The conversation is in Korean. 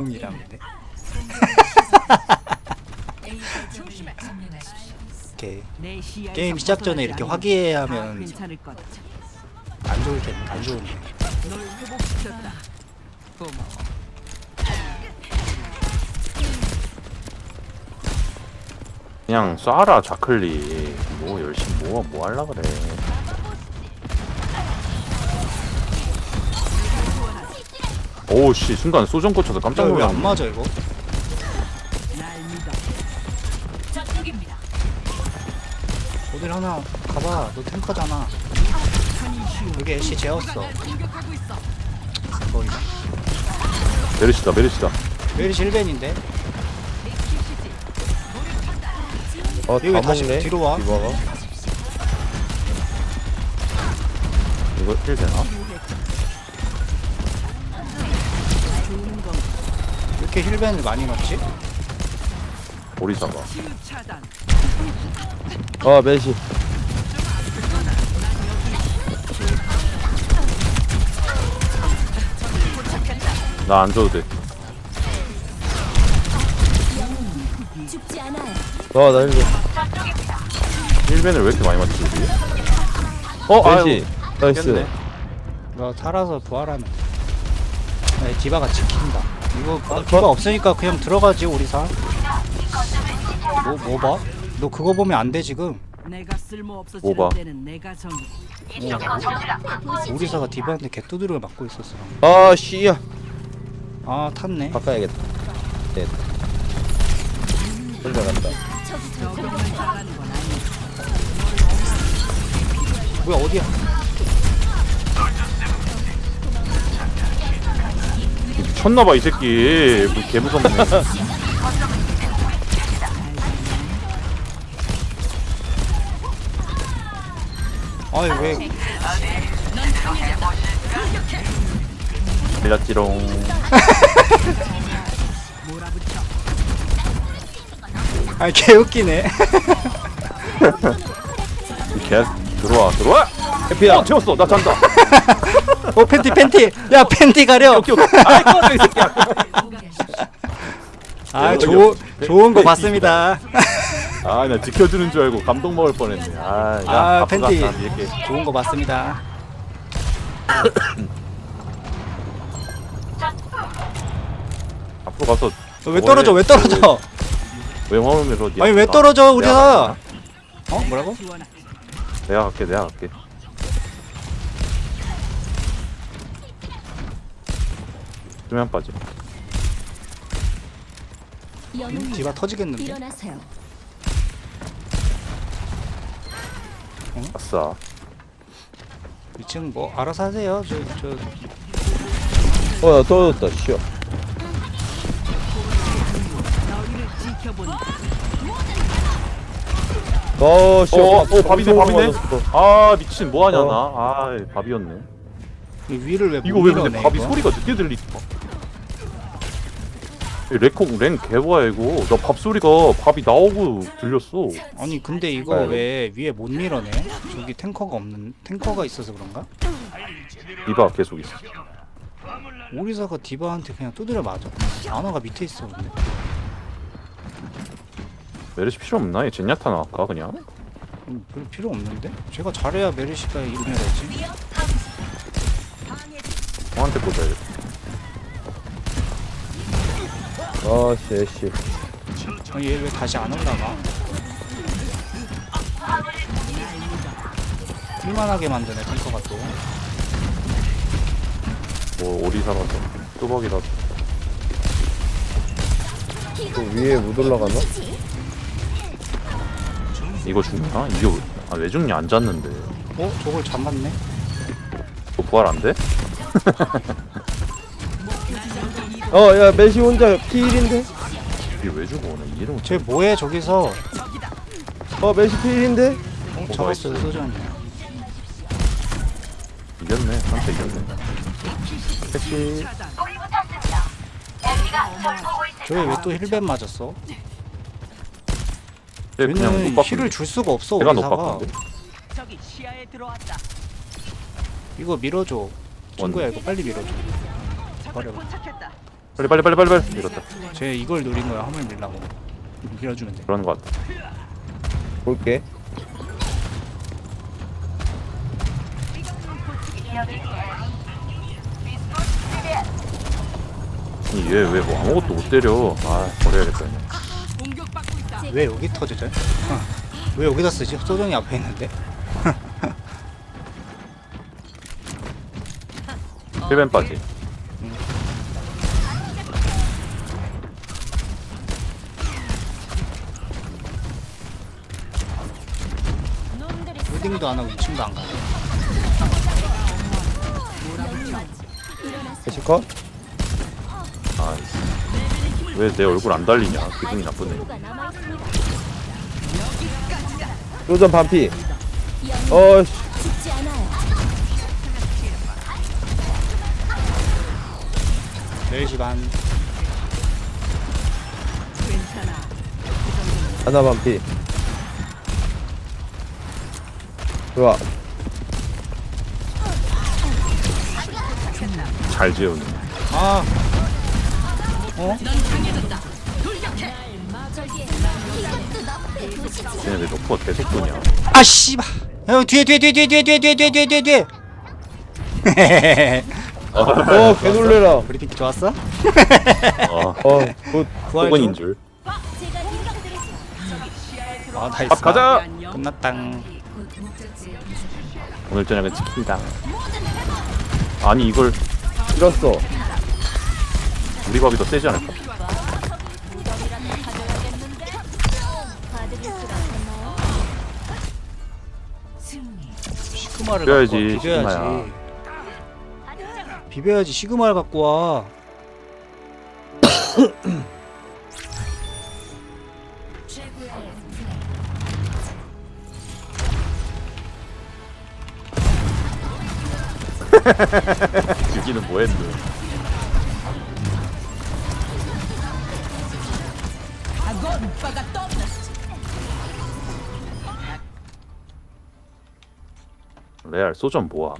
형이라는데. 오케이. 게임 시작 전에 이렇게 화기애애하면 괜찮을 거다. 안 좋을 텐데 안 좋은데. 널 회복시켰다. 고마워. 그냥 쏴라 자클리 뭐 열심히 뭐, 뭐 할라 그래 오씨 순간 소전 꽂혀서 깜짝 왜 놀랐네 안 맞아 이거? 어딜 하나 가봐. 너 탱커잖아. 여기 애쉬 재웠어. 거기다. 메르시다 메르시다 메리 실벤인데. 어, 여기 다 다시 먹네. 뒤로 와. 이거 1 되나? 이렇게 힐벤을 많이 넣지? 오리사가. 아, 메시. 나 안 줘도 돼 죽지 않아요. 어, 나 이거. 1벤을 왜 이렇게 많이 맞지 우리? 어 메시. 아유 나이스. 너 살아서 부활하는. 네, 디바가 지킨다. 이거 어, 디바 없으니까 그냥 들어가지 우리사. 뭐 뭐 봐? 너 그거 보면 안 돼 지금. 내가 쓸모 없어지는 오바. 때는 내가 정해. 우리사가 디바한테 개뚜드려 맞고 있었어. 아, 씨야. 아 탔네. 바꿔야겠다. 네. 혼자 간다. 적응만 잘하는 건 아니야. 뭐야 어디야? 미쳤나봐 이 새끼 뭐 개무섭네 아이 왜? 밀렸지롱 몰아붙여. 아이 개 웃기네. 개 들어와 들어와 해피야. 어 채웠어 나 잔다 어 팬티 팬티. 야 팬티 가려. 오케이 오케이 아이 꺼져 이 새끼야 아 좋, 좋은 거 봤습니다. 아 나 지켜주는 줄 알고 감동 먹을 뻔했네 아 야 아, 팬티. 이렇게 좋은 거 봤습니다. 앞으로 가서 너왜 떨어져? 왜 떨어져? 왜 화면에서 아니 왜 떨어져 우리가? 어 뭐라고? 내가 갈게 내가 갈게 빠지 영웅님 디바 터지겠는데? 일어나세요. 아싸 2층 뭐 알아서 하세요. 저 저 어, 나 떨어졌다. 씨야. 너희를 지켜본다. 어. 어, 어, 밥이네, 밥이네. 맞았어. 아 미친 뭐하냐 어. 나아 밥이었네 이 위를 왜 이거 못 왜 근데 밀어내, 밥이 이거? 소리가 늦게 들리지 레콩 랭 개봐야 이거 나 밥 소리가 밥이 나오고 들렸어 아니 근데 이거 아이고. 왜 위에 못 밀어내? 저기 탱커가 없는 탱커가 있어서 그런가? 이봐 계속 있어 오리사가 디바한테 그냥 두드려 맞아. 아나가 밑에 있어 근데. 메르시 필요 없나? 얘 젠야타 나갈까 그냥? 음, 별 필요 없는데? 제가 잘해야 메르시가 이름을 하지. 형한테 꽂아야겠다 아, 씨, 애쉬. 아니 얘왜 다시 안 올라가? 할만하게 만드네 탱커가 또. 뭐 오리사라서 뚜벅이라서 또 위에 못 올라가나? 이거 죽나? 이게 왜- 아, 왜 죽냐 안 잤는데 어? 저걸 잡았네? 너 부활 안 돼? 어, 야, 메시 혼자 피일인데? 이게 왜 죽어 나 이름 쟤 뭐해 저기서? 어, 메시 피일인데? 어, 잡았어요 소전이야. 이겼네 한테 이겼네 택시. 저게 왜 또 힐벤 맞았어? 쟤 그냥 쟤는 못 힐을 바꾼데 줄 수가 없어 내가 못 오리사가. 바꾼데 적이 시야에 들어왔다. 이거 밀어줘. 친구야 이거 빨리 밀어줘. 버려. 포착했다. 빨리 빨리 빨리 빨리 빨리 이렇다 쟤 이걸 노린 거야 화물 밀라고 밀어주면 돼 그런 거 같아 볼게 아니 얘왜 뭐 아무것도 못 때려 아 버려야겠다 그냥. 왜 여기 터지죠? 어. 왜 여기다 쓰지? 소정이 앞에 있는데 힐벤 빠지 홀딩도 안 하고 2층도 안 가네 메시 컷 아왜 내 얼굴 안 달리냐 기분이 나쁘네. 로전 반피 어씨 죽지 않아요. 반 괜찮아. 하나 반피 좋아 잘 재우네 아. 쟤네 왜 너프가 계속 도냐 아 씨발. 형 뒤에 뒤에 뒤에 뒤에 뒤에 뒤에 뒤에 뒤에 뒤에 뒤에 뒤에. 어 개놀래라 브리핑 좋았어? 어 어굿 호근인 좀. 줄 제가 인격드리죠. 아. 밥 가자. 끝났당. 오늘 저녁은 치킨다 아니 이걸 잃었어 우리 밥이 더 세지 않을까? 시그마를 비벼야지, 비벼야지. 시그마야. 비벼야지 시그마를 갖고 와. 죽기는 뭐했노 레알 소전 보함.